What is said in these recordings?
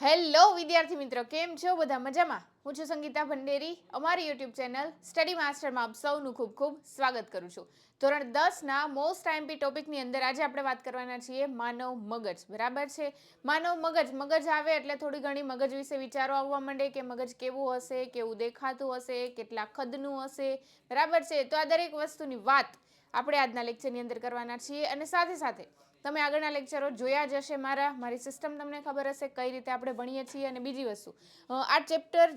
Hello વિદ્યાર્થી મિત્રો, કેમ છો? બધા મજામાં? હું છું સંગીતા ભંડેરી. અમારી યુટ્યુબ ચેનલ સ્ટડી માસ્ટરમાં આપ સૌનું ખૂબ ખૂબ સ્વાગત કરું છું. ધોરણ દસના મોસ્ટ આઈમ્પી ટોપિકની અંદર આજે આપણે વાત કરવાના છીએ માનવ મગજ. બરાબર છે? માનવ મગજ મગજ આવે એટલે થોડી ઘણી મગજ વિશે વિચારો આવવા માંડે કે મગજ કેવું હશે, કેવું દેખાતું હશે, કેટલા ખદનું હશે? બરાબર છે? તો આ દરેક વસ્તુની વાત આપણે આજના લેક્ચરની અંદર કરવાના છીએ અને સાથે સાથે તમે આગળના લેક્ચરો જોયા જ હશે મારા. મારી સિસ્ટમ તમને ખબર હશે કઈ રીતે આપણે ભણીએ છીએ અને બીજી વસ્તુ. આ ચેપ્ટર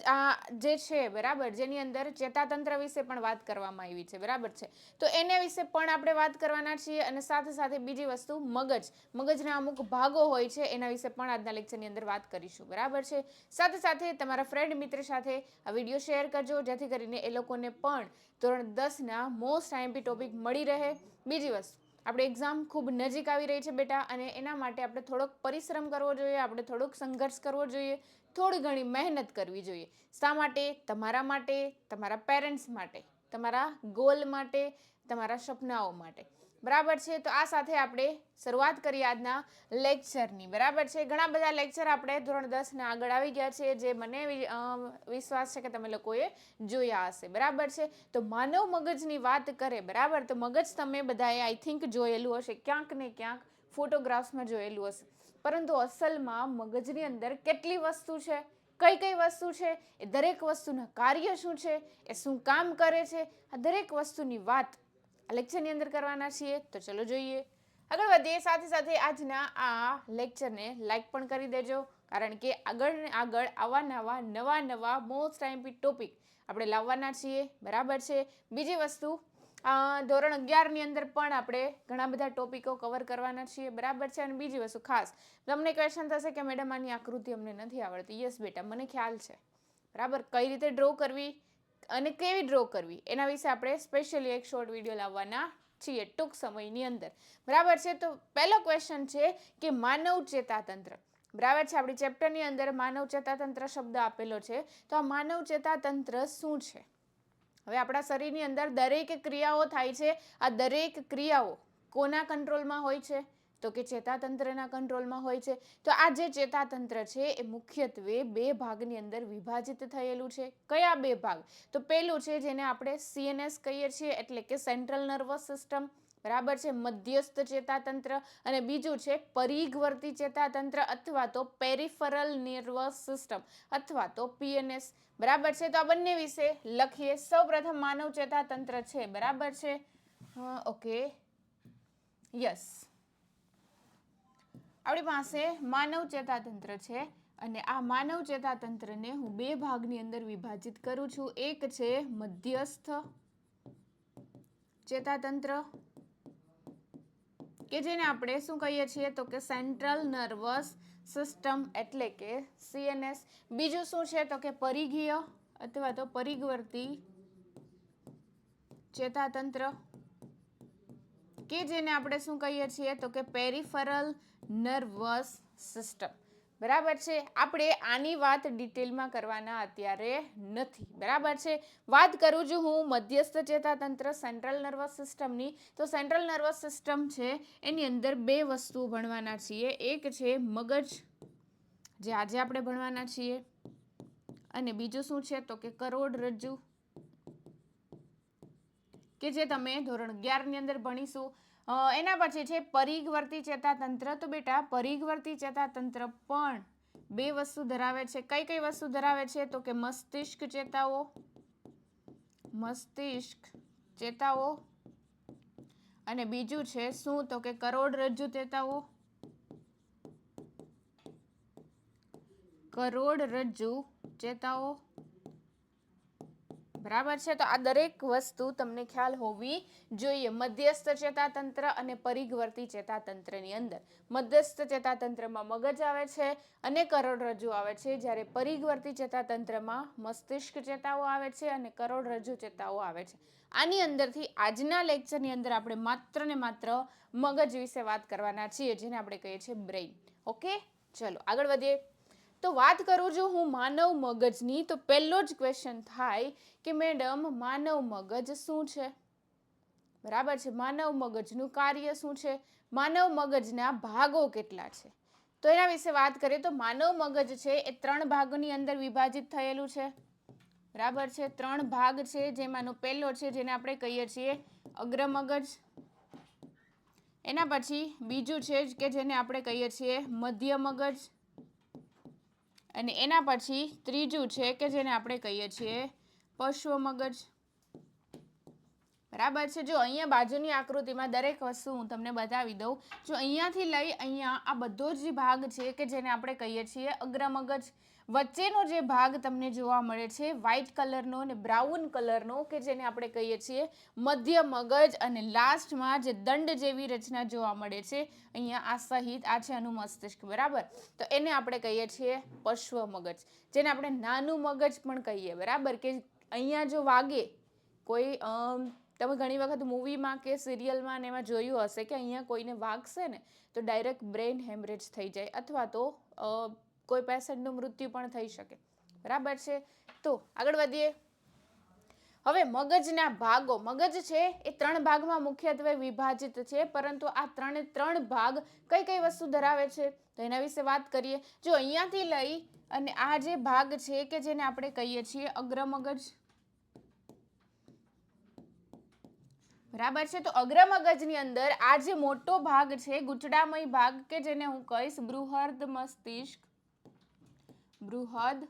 જે છે, બરાબર, જેની અંદર ચેતાતંત્ર વિશે પણ વાત કરવામાં આવી છે, બરાબર છે. તો એને વિશે પણ આપણે વાત કરવાના છીએ અને સાથે સાથે બીજી વસ્તુ, મગજ. મગજના અમુક ભાગો હોય છે, એના વિશે પણ આજના લેક્ચરની અંદર વાત કરીશું, બરાબર છે. સાથે સાથે તમારા ફ્રેન્ડ મિત્ર સાથે આ વીડિયો શેર કરજો, જેથી કરીને એ લોકોને પણ ધોરણ દસના મોસ્ટ આઈએમપી ટોપિક મળી રહે. બીજી વસ્તુ આપણે એક્ઝામ ખૂબ નજીક આવી રહી છે બેટા અને એના માટે આપણે થોડોક પરિશ્રમ કરવો જોઈએ, આપણે થોડોક સંઘર્ષ કરવો જોઈએ, થોડી ઘણી મહેનત કરવી જોઈએ. શા માટે? તમારા માટે, તમારા પેરેન્ટ્સ માટે, તમારા ગોલ માટે, તમારા સપનાઓ માટે. બરાબર છે? તો આ સાથે આપણે શરૂઆત કરીએ આજના લેક્ચરની. બરાબર છે? ઘણા બધા લેક્ચર આપણે ધોરણ દસના આગળ આવી ગયા છે, જે મને વિશ્વાસ છે કે તમે લોકોએ જોયા હશે. બરાબર છે? તો માનવ મગજની વાત કરે, બરાબર? તો મગજ તમે બધાએ આઈ થિંક જોયેલું હશે. ક્યાંક ને ક્યાંક ફોટોગ્રાફ્સમાં જોયેલું હશે. પરંતુ અસલમાં મગજની અંદર કેટલી વસ્તુ છે? કઈ કઈ વસ્તુ છે? એ દરેક વસ્તુના કાર્ય શું છે? એ શું કામ કરે છે? આ દરેક વસ્તુની વાત આ લેક્ચરની અંદર કરવાના છીએ, તો ચલો જોઈએ. આગળ વધીએ, સાથે સાથે આજના આ લેક્ચરને લાઇક પણ કરી દેજો, કારણ કે આગળ ને આગળ આવા નવા નવા નવા મોસ્ટ ટાઈમ્પી ટોપિક આપણે લાવવાના છીએ, બરાબર છે? બીજી વસ્તુ ધોરણ અગિયારની અંદર પણ આપણે ઘણા બધા ટોપિકો કવર કરવાના છીએ, બરાબર છે? અને બીજી વસ્તુ ખાસ, તમને ક્વેશ્ચન થશે કે મેડમ, આની આકૃતિ અમને નથી આવડતી. યસ બેટા, મને ખ્યાલ છે. બરાબર? કઈ રીતે ડ્રો કરવી? અને કેવી ડ્રો કરવી? એના વિશે આપણે સ્પેશિયલી એક શોર્ટ વીડિયો લાવવાના છીએ ટૂંક સમયની અંદર. બરાબર છે? તો પહેલો ક્વેશ્ચન છે કે માનવ ચેતાતંત્ર. બરાબર છે? આપણી ચેપ્ટરની અંદર માનવ ચેતાતંત્ર શબ્દ આપેલો છે. તો આ માનવ ચેતાતંત્ર શું છે? હવે આપણા શરીરની અંદર દરેક ક્રિયાઓ થાય છે. આ દરેક ક્રિયાઓ કોના કંટ્રોલમાં હોય છે? તો કે ચેતાતંત્રના કંટ્રોલમાં હોય છે. તો આ જે ચેતાતંત્ર છે એ મુખ્યત્વે બે ભાગની અંદર વિભાજિત થયેલું છે. કયા બે ભાગ? તો પહેલું છે જેને આપણે સીએનએસ કહીએ છીએ એટલે કે સેન્ટ્રલ નર્વસ સિસ્ટમ બરાબર છે? મધ્યસ્થ ચેતાતંત્ર અને બીજું છે પરિઘવર્તી ચેતાતંત્ર અથવા તો પેરિફરલ નર્વસ સિસ્ટમ અથવા તો પીએનએસ બરાબર છે? તો આ બંને વિશે લખીએ. સૌપ્રથમ માનવ ચેતાતંત્ર છે, બરાબર છે? ઓકે. યસ આપણી પાસે માનવ ચેતાતંત્ર છે અને આ માનવ ચેતાતંત્રને હું બે ભાગની અંદર વિભાજિત કરું છું. એક છે મધ્યસ્થ ચેતાતંત્ર, કે જેને આપણે શું કહીએ છીએ તો કે સેન્ટ્રલ નર્વસ સિસ્ટમ એટલે કે સીએનએસ બીજું શું છે તો કે પરિઘીય અથવા તો પરિઘવર્તી ચેતાતંત્ર, કે જેને આપણે શું કહીએ છીએ તો કે પેરિફરલ નર્વસ સિસ્ટમ બરાબર છે? આપણે આની વાત ડિટેલમાં કરવાના અત્યારે નથી. બરાબર છે? વાત કરું છું હું મધ્યસ્થ ચેતાતંત્ર સેન્ટ્રલ નર્વસ સિસ્ટમની તો સેન્ટ્રલ નર્વસ સિસ્ટમ છે, એની અંદર બે વસ્તુઓ ભણવાના છીએ. એક છે મગજ, જે આજે આપણે ભણવાના છીએ. અને બીજું શું છે? તો કે કરોડરજ્જુ કે જે તમે ધોરણ અગિયારની અંદર ભણીશું. એના પછી છે પરિઘવર્તી ચેતાતંત્ર. તો બેટા, પરિઘવર્તી ચેતાતંત્ર પણ બે વસ્તુ ધરાવે છે. કઈ કઈ વસ્તુ ધરાવે છે? તો કે મસ્તિષ્ક ચેતાઓ મસ્તિષ્ક ચેતાઓ, અને બીજું છે શું? તો કે કરોડરજ્જુ ચેતાઓ. કરોડરજ્જુ ચેતાઓ. બરાબર છે? તો આ દરેક વસ્તુ તમને ખ્યાલ હોવી જોઈએ. મધ્યસ્થ ચેતાતંત્ર અને પરિઘવર્તી ચેતાતંત્રની અંદર. મધ્યસ્થ ચેતાતંત્રમાં મગજ આવે છે અને કરોડરજ્જુ આવે છે. જ્યારે પરિઘવર્તી ચેતાતંત્રમાં મસ્તિષ્ક ચેતાઓ આવે છે અને કરોડરજ્જુ ચેતાઓ આવે છે. આની અંદરથી આજના લેક્ચરની અંદર આપણે માત્ર ને માત્ર મગજ વિશે વાત કરવાના છીએ, જેને આપણે કહીએ છીએ બ્રેઇન. ઓકે? ચલો, આગળ વધીએ. તો વાત કરું છું હું માનવ મગજની, તો પહેલો જ ક્વેશ્ચન થાય કે મેડમ માનવ મગજ શું છે? બરાબર છે. માનવ મગજનું કાર્ય શું છે? માનવ મગજના ભાગો કેટલા છે? તો એના વિશે વાત કરીએ તો માનવ મગજ છે એ ત્રણ ભાગોની અંદર વિભાજિત થયેલું છે. બરાબર છે. ત્રણ ભાગ છે જેમાંનો પહેલો છે જેને આપણે કહીએ છીએ અગ્ર મગજ. એના પછી બીજું છે કે જેને આપણે કહીએ છીએ મધ્ય મગજ. અને એના પછી ત્રીજું છે કે જેને આપણે કહીએ છીએ પશ્વ મગજ. બરાબર છે? જો અહીંયા બાજુની આકૃતિમાં દરેક વસ્તુ હું તમને બતાવી દઉં. જો અહીંયાથી લઈ અહીંયા આ બધો જ ભાગ છે કે જેને આપણે કહીએ છીએ અગ્ર મગજ વચ્ચેનો જે ભાગ તમને જોવા મળે છે વ્હાઇટ કલરનો અને બ્રાઉન કલરનો કે જેને આપણે કહીએ છીએ મધ્ય મગજ અને લાસ્ટમાં જે દંડ જેવી રચના જોવા મળે છે, અહીંયા આ સહિત, આ છે આનું મસ્તિષ્ક, બરાબર? તો એને આપણે કહીએ છીએ પશ્વ મગજ. જેને આપણે નાનું મગજ પણ કહીએ, બરાબર? કે અહીંયા જો વાગે, કોઈ તમે ઘણી વખત મૂવીમાં કે સિરિયલમાં ને એમાં જોયું હશે કે અહીંયા કોઈને વાગશે ને, તો ડાયરેક્ટ બ્રેઇન હેમરેજ થઈ જાય. અથવા તો કોઈ પેશન્ટનું મૃત્યુ પણ થઈ શકે. બરાબર છે? તો આગળ વધીએ. હવે મગજના ભાગો. મગજ છે એ ત્રણ ભાગમાં મુખ્યત્વે વિભાજિત છે, પરંતુ આ ત્રણે ત્રણ ભાગ કઈ કઈ વસ્તુ ધરાવે છે? તો એના વિશે વાત કરીએ. જો અહીંયાથી લઈ અને આ જે ભાગ છે કે જેને આપણે કહીએ છીએ અગ્ર મગજ બરાબર છે? તો અગ્ર મગજની અંદર આ જે મોટો ભાગ છે, ગુચડામય ભાગ કે જેને હું કહીશ, બૃહદ મસ્તિષ્ક બૃહદ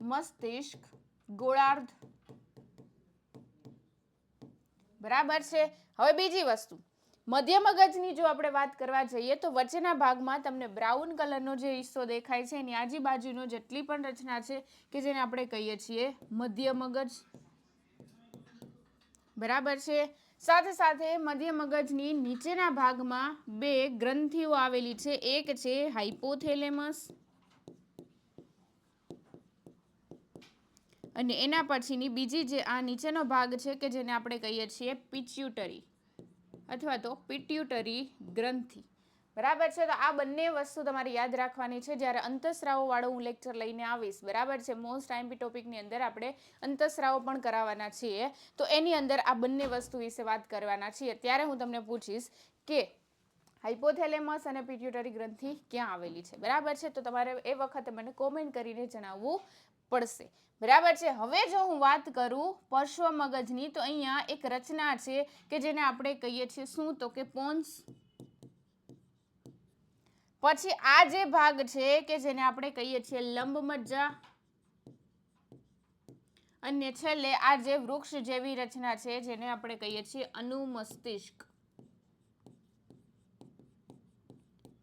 મસ્તિષ્ક ગોળાર્ધ. બરાબર છે? હવે બીજી વસ્તુ. મધ્ય મગજની જો આપણે વાત કરવા જઈએ તો વચ્ચેના ભાગમાં તમને બ્રાઉન કલરનો જે હિસ્સો દેખાય છે, એની આજુબાજુનો જેટલી પણ રચના છે કે જેને આપણે કહીએ છીએ મધ્ય મગજ બરાબર છે? સાથે સાથે મધ્ય મગજની નીચેના ભાગમાં બે ગ્રંથિઓ આવેલી છે. એક છે હાઇપોથેલેમસ અને એના પછીની બીજી જે આ નીચેનો ભાગ છે કે જેને આપણે કહીએ છીએ પિચ્યુટરી અથવા તો પિટ્યુટરી ગ્રંથિ. બરાબર છે? તો આ બંને વસ્તુ તમારે યાદ રાખવાની છે. જ્યારે અંતસ્રાવોવાળો હું લેક્ચર લઈને આવીશ, બરાબર છે? મોસ્ટ ટાઈમપી ટોપિકની અંદર આપણે અંતસ્રાવો પણ કરાવવાના છીએ. તો એની અંદર આ બંને વસ્તુ વિશે વાત કરવાના છીએ. ત્યારે હું તમને પૂછીશ કે હાઇપોથેલેમસ અને પિટ્યુટરી ગ્રંથિ ક્યાં આવેલી છે? બરાબર છે? તો તમારે એ વખતે મને કોમેન્ટ કરીને જણાવવું પડશે. બરાબર છે? હવે જો હું વાત કરું પર્શ્વ મગજની, તો અહીંયા એક રચના છે કે જેને આપણે કહીએ છીએ શું? તો કે પોન્સ. પછી આ જે ભાગ છે કે જેને આપણે કહીએ છીએ લંબ મજ્જા અને છેલ્લે આ જે વૃક્ષ જેવી રચના છે જેને આપણે કહીએ છીએ અનુમસ્તિષ્ક.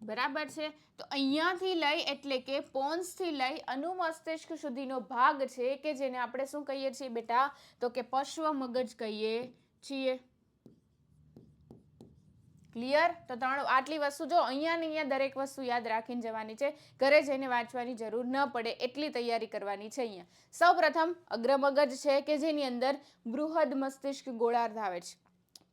બરાબર છે? તો અહીંયાથી લઈ એટલે કે પોન્સથી લઈ અનુમસ્તિષ્ક સુધીનો ભાગ છે કે જેને આપણે શું કહીએ છીએ બેટા? તો કે પશ્વ મગજ કહીએ છીએ. ક્લિયર તો ત્રણ આટલી વસ્તુ જો અહીંયા ને અહીંયા દરેક વસ્તુ યાદ રાખીને જવાની છે. ઘરે જઈને વાંચવાની જરૂર ન પડે એટલી તૈયારી કરવાની છે અહીંયા. સૌપ્રથમ અગ્રમગજ છે કે જેની અંદર બૃહદ મસ્તિષ્ક ગોળાર્ધ આવે છે.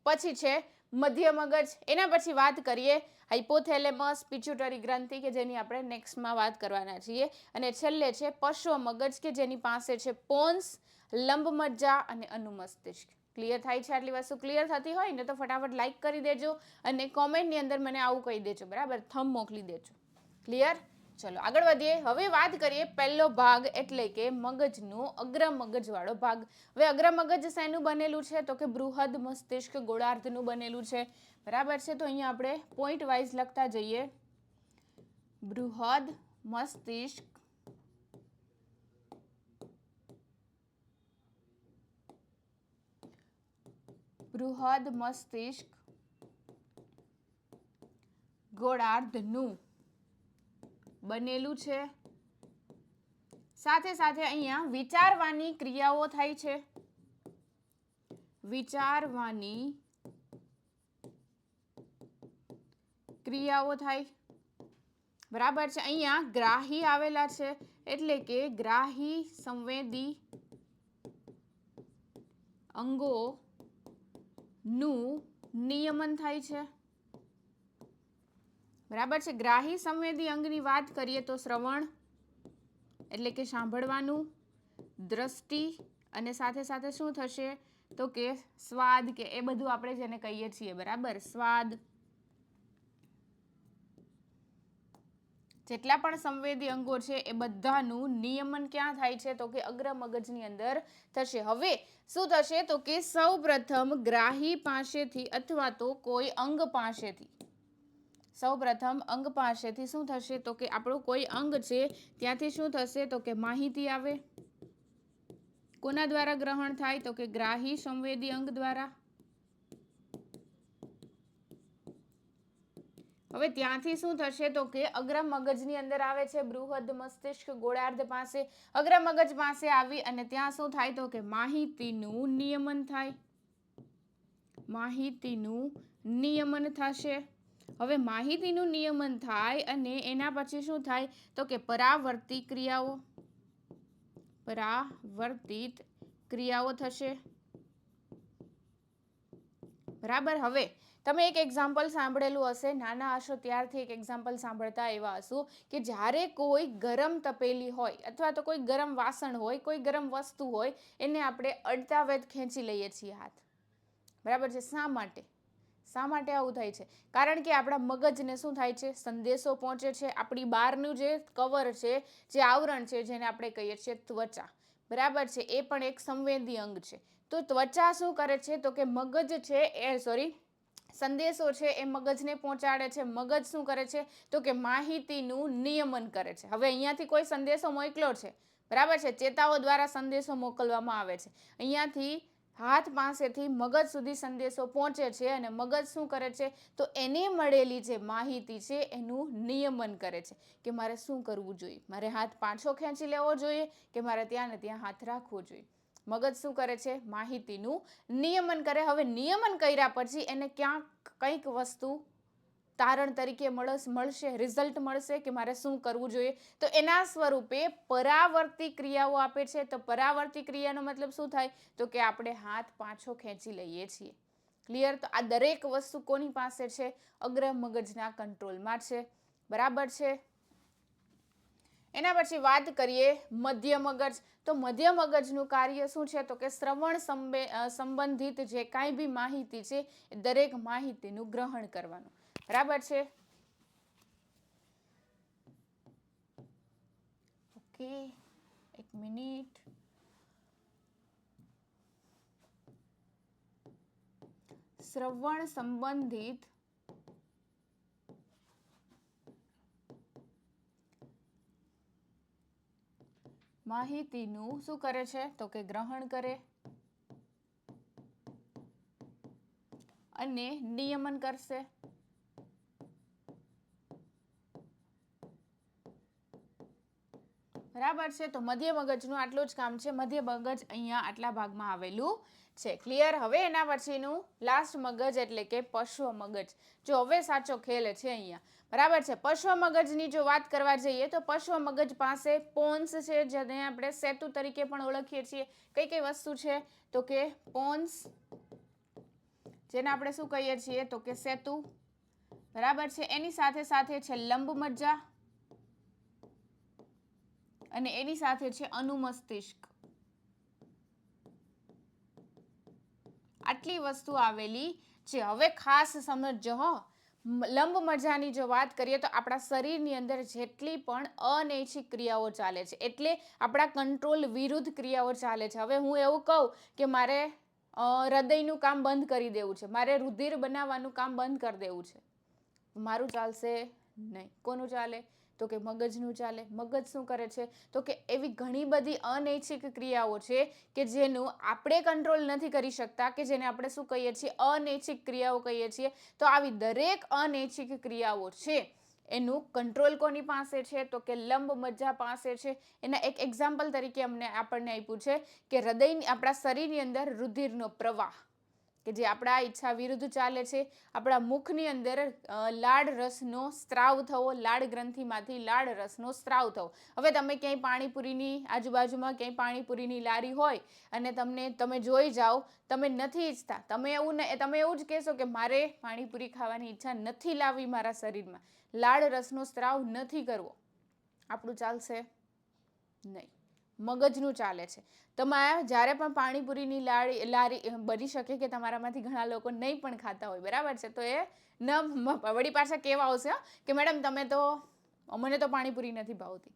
પછી છે મધ્ય મગજ. એના પછી વાત કરીએ હાઇપોથેલેમસ પિચ્યુટરી ગ્રંથિ કે જેની આપણે નેક્સ્ટમાં વાત કરવાના છીએ. અને છેલ્લે છે પશ્વ મગજ કે જેની પાસે છે પોન્સ લંબ મજ્જા અને અનુમસ્તિષ્ક. ક્લિયર થાય છે આટલી વસ્તુ? ક્લિયર થતી હોય ને તો ફટાફટ લાઈક કરી દેજો અને કોમેન્ટની અંદર મને આવું કહી દેજો. બરાબર? થમ મોકલી દેજો. ક્લિયર ચલો, આગળ વધીએ. હવે વાત કરીએ પહેલો ભાગ એટલે કે મગજનો અગ્ર મગજવાળો ભાગ. હવે અગ્ર મગજ શેનું બનેલું છે? તો કે બૃહદ મસ્તિષ્ક ગોળાર્ધનું બનેલું છે. બરાબર છે? તો અહીંયા આપણે પોઈન્ટ વાઇઝ લખતા જઈએ. બૃહદ મસ્તિષ્ક બૃહદ મસ્તિષ્ક ગોળાર્ધનું બનેલું છે. સાથે સાથે અહીંયા વિચારવાની ક્રિયાઓ થાય છે. વિચારવાની ક્રિયાઓ થાય. બરાબર છે, અહીંયા ગ્રાહી આવેલા છે, એટલે કે ગ્રાહી સંવેદી અંગોનું નિયમન થાય છે. બરાબર છે. ગ્રાહી સંવેદી અંગની વાત કરીએ તો શ્રવણ એટલે કે સાંભળવાનું, દ્રષ્ટિ અને સાથે સાથે શું થશે? તો કે સ્વાદ કે એ બધું આપણે જેને કહીએ છીએ. બરાબર? સ્વાદ. જેટલા પણ સંવેદી અંગો છે એ બધાનું નિયમન ક્યાં થાય છે? તો કે અગ્ર મગજની અંદર થશે. હવે શું થશે? તો કે સૌ પ્રથમ ગ્રાહી પાસેથી અથવા તો કોઈ અંગ પાસેથી. સૌ પ્રથમ અંગ પાસેથી શું થશે? તો કે આપણું કોઈ અંગ છે, ત્યાંથી શું થશે? તો કે માહિતી આવે. કોના દ્વારા ગ્રહણ થાય? તો કે ગ્રાહી સંવેદી અંગ દ્વારા. હવે ત્યાંથી શું થશે? તો કે અગ્ર મગજની અંદર આવે છે, બૃહદ મસ્તિષ્ક ગોળાર્ધ પાસે. અગ્ર મગજ પાસે આવી અને ત્યાં શું થાય? તો કે માહિતીનું નિયમન થાય. માહિતીનું નિયમન થશે. હવે માહિતીનું નિયમન થાય અને એના પછી શું થાય? તો કે પરાવર્તી ક્રિયાઓ. પરાવર્તિત ક્રિયાઓ થશે. બરાબર? હવે તમે એક એક્ઝામ્પલ સાંભળેલું હશે. નાના હશો ત્યારથી એક એક્ઝામ્પલ સાંભળતા એવા હશો કે જ્યારે કોઈ ગરમ તપેલી હોય અથવા તો કોઈ ગરમ વાસણ હોય, કોઈ ગરમ વસ્તુ હોય, એને આપણે અડતા વેત ખેંચી લઈએ છીએ હાથ. બરાબર છે? શા માટે? શા માટે આવું થાય છે? કારણ કે આપણા મગજને શું થાય છે? સંદેશો પહોંચે છે. આપણી બહારનું જે કવર છે, જે આવરણ છે, જેને આપણે કહીએ છીએ ત્વચા. બરાબર છે? એ પણ એક સંવેદી અંગ છે. તો ત્વચા શું કરે છે? તો કે મગજ છે એ સોરી સંદેશો છે એ મગજને પહોંચાડે છે. મગજ શું કરે છે? તો કે માહિતીનું નિયમન કરે છે. હવે અહીંયાથી કોઈ સંદેશો મોકલ્યો છે? બરાબર છે? ચેતાઓ દ્વારા સંદેશો મોકલવામાં આવે છે. અહીંયાથી હાથ પાસેથી મગજ સુધી સંદેશો પહોંચે છે અને મગજ શું કરે છે? તો એને મળેલી જે માહિતી છે એનું નિયમન કરે છે કે મારે શું કરવું જોઈએ? મારે હાથ પાછો ખેંચી લેવો જોઈએ કે મારે ત્યાં ને ત્યાં હાથ રાખવો જોઈએ? મગજ શું કરે છે? માહિતીનું નિયમન કરે. હવે નિયમન કર્યા પછી એને ક્યાંક કંઈક વસ્તુ તારણ તરીકે મળશે રિઝલ્ટ મળશે કે મારે શું કરવું જોઈએ? તો એના સ્વરૂપે પરાવર્તી ક્રિયાઓ આપે છે. તો પરાવર્તી ક્રિયાનો મતલબ શું થાય? તો કે આપણે હાથ પાછો ખેંચી લઈએ છીએ. ક્લિયર તો આ દરેક વસ્તુ કોની પાસે છે? અગ્ર મગજના કંટ્રોલમાં છે. બરાબર છે? એના પછી વાત કરીએ મધ્ય મગજ. તો મધ્ય મગજનું કાર્ય શું છે? તો કે શ્રવણ સંબંધિત જે કાંઈ બી માહિતી છે દરેક માહિતીનું ગ્રહણ કરવાનું. બરાબર છે? ઓકે, એક મિનિટ. શ્રવણ સંબંધિત માહિતીનું શું કરે છે? તો કે ગ્રહણ કરે. અને નિયમન કરશે. બરાબર છે? તો મધ્ય મગજનું આટલું જ કામ છે. મધ્ય મગજ અહીંયા આટલા ભાગમાં આવેલું છે. ક્લિયર હવે એના પછીનું લાસ્ટ મગજ એટલે કે પશ્વ મગજ. જો હવે સાચો ખેલ છે અહીંયા. બરાબર છે? પશ્વ મગજની જો વાત કરવા જઈએ તો પશ્વ મગજ પાસે પોન્સ છે, જેને આપણે સેતુ તરીકે પણ ઓળખીએ છીએ. કઈ કઈ વસ્તુ છે? તો કે પોન્સ, જેને આપણે શું કહીએ છીએ? તો કે સેતુ. બરાબર છે? એની સાથે સાથે છે લંબ મજ્જા અને એની સાથે છે અનુમસ્તિષ્ક આટલી વસ્તુ આવેલી છે. હવે ખાસ સમજજો લંબ મજાની જો વાત કરીએ તો આપણા શરીરની અંદર જેટલી પણ અનૈચ્છિક ક્રિયાઓ ચાલે છે, એટલે આપણા કંટ્રોલ વિરુદ્ધ ક્રિયાઓ ચાલે છે. હવે હું એવું કહું કે મારે હૃદયનું કામ બંધ કરી દેવું છે. મારે રુધિર બનાવવાનું કામ બંધ કરી દેવું છે. મારું ચાલશે નહીં. કોનું ચાલે? તો કે મગજનું ચાલે. મગજ શું કરે છે? તો કે એવી ઘણી બધી અનૈચ્છિક ક્રિયાઓ છે કે જેનું આપણે કંટ્રોલ નથી કરી શકતા કે જેને આપણે શું કહીએ છીએ? અનૈચ્છિક ક્રિયાઓ કહીએ છીએ. તો આવી દરેક અનૈચ્છિક ક્રિયાઓ છે, એનું કંટ્રોલ કોની પાસે છે? તો કે લંબ મજ્જા પાસે છે. એના એક એક્ઝામ્પલ તરીકે અમને આપણને આપ્યું છે કે હૃદયની, આપણા શરીરની અંદર રુધિરનો પ્રવાહ. કે જે આપણા ઈચ્છા વિરુદ્ધ ચાલે છે, આપણા મુખની અંદર લાળ રસનો સ્ત્રાવ થવો, લાળ ગ્રંથિમાંથી લાળ રસનો સ્ત્રાવ થવો. હવે તમે ક્યાંય પાણીપુરીની આજુબાજુમાં ક્યાંય પાણીપુરીની લારી હોય અને તમને, તમે જોઈ જાઓ, તમે નથી ઈચ્છતા. તમે એવું તમે એવું જ કહેશો કે મારે પાણીપુરી ખાવાની ઈચ્છા નથી લાવવી મારા શરીરમાં. લાળ રસનો સ્ત્રાવ નથી કરવો. આપણું ચાલશે નહીં. મગજનું ચાલે છે. તમારે જ્યારે પણ પાણીપુરીની લારી લારી બની શકે કે તમારામાંથી ઘણા લોકો નહીં પણ ખાતા હોય, બરાબર છે? તો એ ન વળી પાછા કેવા આવશે કે મેડમ, તમે તો મને તો પાણીપુરી નથી ભાવતી.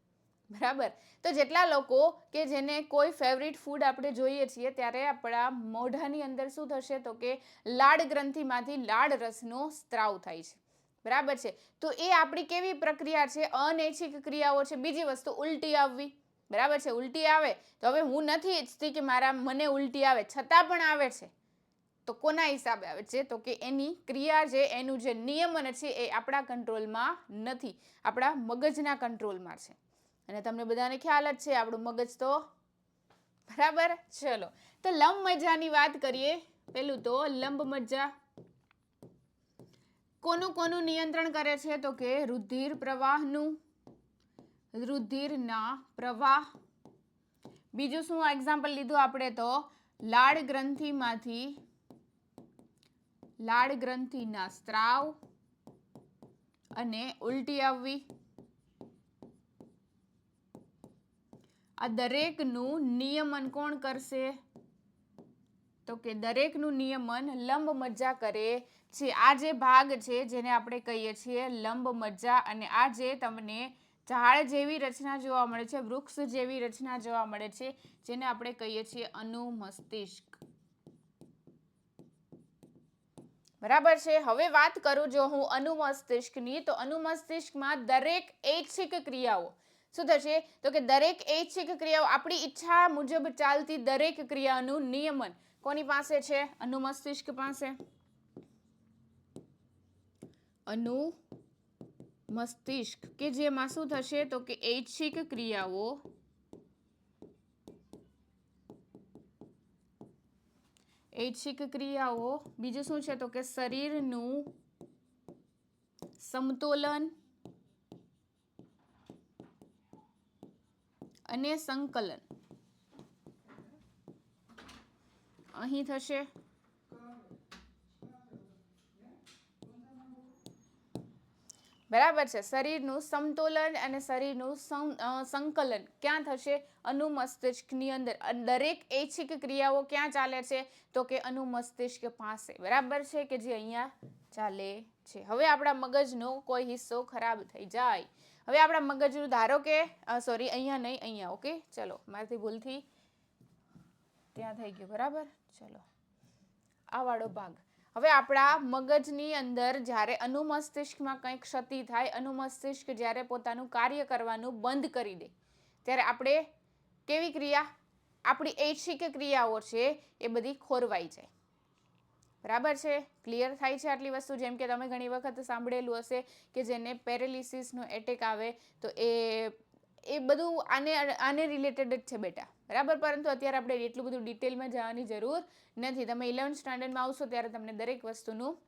બરાબર? તો જેટલા લોકો કે જેને કોઈ ફેવરિટ ફૂડ આપણે જોઈએ છીએ, ત્યારે આપણા મોઢાની અંદર શું થશે? તો કે લાડ ગ્રંથિમાંથી લાડ રસનો સ્ત્રાવ થાય છે. બરાબર છે? તો એ આપણી કેવી પ્રક્રિયા છે? અનૈચ્છિક ક્રિયાઓ છે? બીજી વસ્તુ, ઉલટી આવવી. બરાબર છે? ઉલટી આવે તો હવે હું નથી ઈચ્છતી કે મારા મને ઉલટી આવે, છતાં પણ આવે છે. તો કોના હિસાબે આવે છે? તો કે એની ક્રિયા છે, એનું જે નિયમન છે એ આપણા કંટ્રોલમાં નથી. આપણા મગજના કંટ્રોલમાં છે. અને તમને બધાને ખ્યાલ જ છે, આપણું મગજ તો બરાબર? ચલો. તો લંબ મજ્જાની વાત કરીએ. પેલું તો લંબ મજ્જા કોનું કોનું નિયંત્રણ કરે છે? તો કે રુધિર પ્રવાહનું. રુધિરના પ્રવાહ. બીજું શું એક્ઝામ્પલ લીધું આપણે તો? લાળ ગ્રંથિમાંથી, લાળ ગ્રંથિના સ્ત્રાવ અને ઉલટી આવવી. આ દરેકનું નિયમન કોણ કરશે? તો કે દરેકનું નિયમન લંબ મજ્જા કરે છે. આ જે ભાગ છે, જેને આપણે કહીએ છીએ લંબ મજ્જા, અને આ જે તમને ઝાડ જેવી રચના જોવા મળે છે, વૃક્ષ જેવી રચના જોવા મળે છે, જેને આપણે કહીએ છીએ અનુમસ્તિષ્ક બરાબર છે? હવે વાત કરું જો હું અનુમસ્તિષ્કની તો અનુમસ્તિષ્કમાં દરેક ઐચ્છિક ક્રિયાઓ શું થશે? તો કે દરેક ઐચ્છિક ક્રિયાઓ આપણી ઈચ્છા મુજબ ચાલતી દરેક ક્રિયાનું નિયમન કોની પાસે છે? અનુમસ્તિષ્ક પાસે. અનુ મસ્તિષ્ક કે જેમાં શું થશે તો કે ઐચ્છિક ક્રિયાઓ ઐચ્છિક ક્રિયાઓ, બીજું શું છે તો કે શરીરનું સમતોલન અને સંકલન. અહીં થશે બરાબર છે. શરીરનું સમતોલન અને શરીરનું સંકલન ક્યાં થશે? અનુમસ્તિષ્કની અંદર. દરેક ઐચ્છિક ક્રિયાઓ ક્યાં ચાલે છે? તો કે અનુમસ્તિષ્ક પાસે. બરાબર છે કે જે અહીંયા ચાલે છે? હવે આપણા મગજનો કોઈ હિસ્સો ખરાબ થઈ જાય. હવે આપણા મગજનું, ધારો કે સોરી અહીંયા નહીં, અહીંયા ઓકે ચલો, મારાથી ભૂલથી ત્યાં થઈ ગયું. બરાબર? ચલો. આ વાળો ભાગ. હવે આપણા મગજની અંદર જ્યારે અનુમસ્તિષ્કમાં કંઈક ક્ષતિ થાય, અનુમસ્તિષ્ક જ્યારે પોતાનું કાર્ય કરવાનું બંધ કરી દે, ત્યારે આપણે કેવી ક્રિયા? આપણી ઐચ્છિક ક્રિયાઓ છે એ બધી ખોરવાઈ જાય. બરાબર છે? ક્લિયર થાય છે આટલી વસ્તુ? જેમ કે તમે ઘણી વખત સાંભળેલું હશે કે જેને પેરેલિસિસનો એટેક આવે, તો એ એ બધું આને આને રિલેટેડ જ છે બેટા. બરાબર? પરંતુ અત્યારે આપણે એટલું બધું ડિટેલમાં જવાની જરૂર નથી. તમે ઇલેવન્થ સ્ટાન્ડર્ડમાં આવશો ત્યારે તમને દરેક વસ્તુનું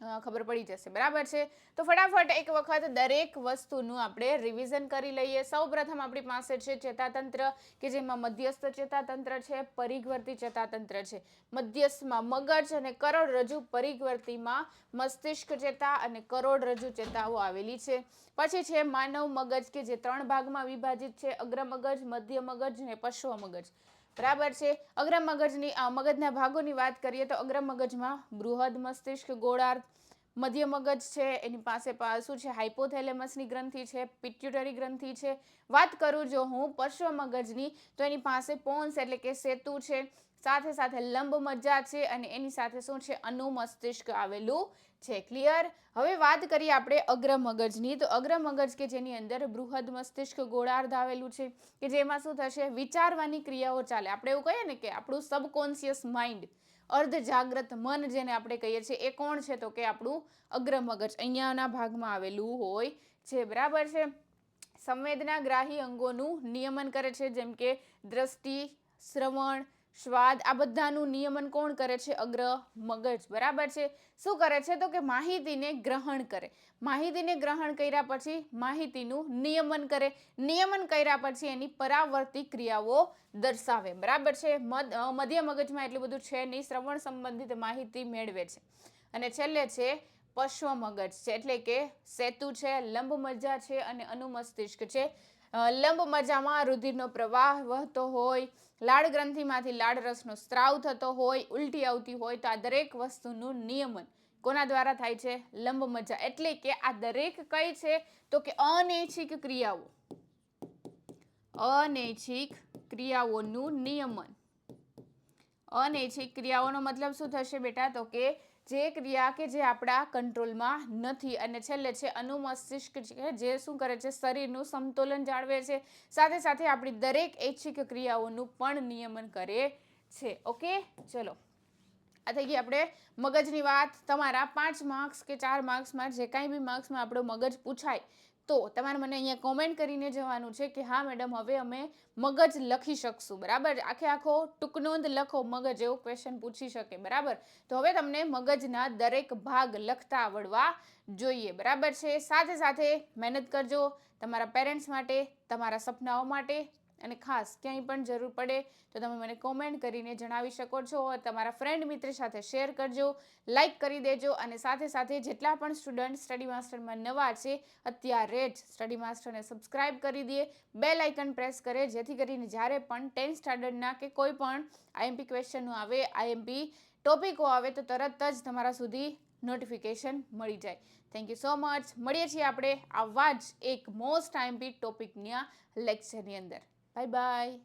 ખબર પડી જશે. બરાબર છે? તો ફટાફટ એક વખત દરેક વસ્તુનું આપણે રિવિઝન કરી લઈએ. સૌ પ્રથમ આપણી પાસે છે ચેતાતંત્ર, કે જેમાં મધ્યસ્થ ચેતાતંત્ર છે, પરિઘવર્તી ચેતાતંત્ર છે. મધ્યસ્થમાં મગજ અને કરોડરજ્જુ પરિઘવર્તીમાં મસ્તિષ્ક ચેતા અને કરોડરજ્જુ ચેતાઓ આવેલી છે. પછી છે માનવ મગજ, કે જે ત્રણ ભાગમાં વિભાજિત છે. અગ્ર મગજ, મધ્ય મગજ ને પશ્વ મગજ. બરાબર છે. અગ્ર મગજની મગજના ભાગોની વાત કરીએ તો અગ્ર મગજમાં બૃહદ મસ્તિષ્ક, ગોળાર્ધ, મધ્ય મગજ છે, એની પાસે શું છે હાઇપોથેલેમસની ગ્રંથિ છે, પિટ્યુટરી ગ્રંથિ છે. વાત કરું જો હું પશ્વ મગજની તો એની પાસે પોન્સ એટલે કે સેતુ છે. સાથે સાથે લંબ મજ્જા છે અને એની સાથે શું છે? અનુમસ્તિષ્ક આવેલું છે. ક્લિયર હવે વાત કરીએ આપણે અગ્ર મગજની. તો અગ્ર મગજ કે જેની અંદર બૃહદ મસ્તિષ્ક ગોળાર્ધ આવેલું છે કે જેમાં શું થશે? વિચારવાની ક્રિયાઓ ચાલે. આપણે એવું કહીએ ને કે આપણું સબકોન્શિયસ માઇન્ડ અર્ધ જાગ્રત મન જેને આપણે કહીએ છીએ, એ કોણ છે? તો કે આપણું અગ્ર મગજ. અહીંયાના ભાગમાં આવેલું હોય છે. બરાબર છે? સંવેદનાગ્રાહી અંગોનું નિયમન કરે છે જેમ કે દ્રષ્ટિ, શ્રવણ સ્વાદ આ બધાનું નિયમન કોણ કરે છે? અગ્ર મગજ, બરાબર છે? શું કરે છે? તો કે માહિતીને ગ્રહણ કરે. માહિતીને ગ્રહણ કર્યા પછી માહિતીનું નિયમન કરે. નિયમન કર્યા પછી એની પરાવર્તી ક્રિયાઓ દર્શાવે. બરાબર છે? મધ મધ્ય મગજમાં એટલું બધું છે નહીં, શ્રવણ સંબંધિત માહિતી મેળવે છે. અને છેલ્લે છે પશ્વ મગજ. છે એટલે કે સેતુ છે લંબ મજ્જા છે અને અનુમસ્તિષ્ક છે. લંબ મજામાં રુધિરનો પ્રવાહ વહતો હોય, લાળ ગ્રંથિમાંથી લાળ રસનો સ્ત્રાવ થતો હોય, ઉલટી આવતી હોય તો આ દરેક વસ્તુનું નિયમન કોના દ્વારા થાય છે? લંબ મજ્જા એટલે કે આ દરેક કઈ છે? તો કે અનૈચ્છિક ક્રિયાઓ. અનૈચ્છિક ક્રિયાઓનું નિયમન. અનૈચ્છિક ક્રિયાઓનો મતલબ શું થશે બેટા? તો કે જે ક્રિયા કે જે આપણા કંટ્રોલમાં નથી અને છેલ્લે છે અનુમસ્તિષ્ક છે, જે શું કરે છે? શરીરનું સમતોલન જાળવે છે. સાથે સાથે આપણી દરેક ઐચ્છિક ક્રિયાઓનું પણ નિયમન કરે છે. ઓકે? ચલો. આ થઈ ગઈ આપણે મગજની વાત. તમારા પાંચ માર્ક્સ કે ચાર માર્ક્સમાં જે કાંઈ બી માર્ક્સમાં આપણો મગજ પૂછાય તો તમારે મને અહીંયા કોમેન્ટ કરીને જવાનું છે કે, હા મેડમ હવે અમે મગજ લખી શકશું. બરાબર? આખે આખો ટૂંકનોંધ લખો, મગજ એવો ક્વેશ્ચન પૂછી શકે. બરાબર? તો હવે તમને મગજના દરેક ભાગ લખતા આવડવા જોઈએ. બરાબર છે? સાથે સાથે મહેનત કરજો તમારા પેરેન્ટ્સ માટે, તમારા સપનાઓ માટે અને ખાસ ક્યાંય પણ જરૂર પડે તો તમે મને કોમેન્ટ કરીને જણાવી શકો છો તમારા ફ્રેન્ડ મિત્ર સાથે શેર કરજો લાઇક કરી દેજો અને સાથે સાથે જેટલા પણ સ્ટુડન્ટ સ્ટડી માસ્ટરમાં નવા છે, અત્યારે જ સ્ટડી માસ્ટરને સબસ્ક્રાઇબ કરી દે બે લાઇકન પ્રેસ કરે જેથી કરીને જ્યારે પણ ટેન્થ સ્ટાન્ડર્ડના કે કોઈ પણ આઈએમપી ક્વેશ્ચનો આવે આઈએમપી ટોપિકો આવે તો તરત જ તમારા સુધી નોટિફિકેશન મળી જાય. થેન્ક યુ સો મચ મળીએ છીએ આપણે આવા જ એક મોસ્ટ આઈએમપી ટોપિકના લેક્ચરની અંદર. Bye-bye.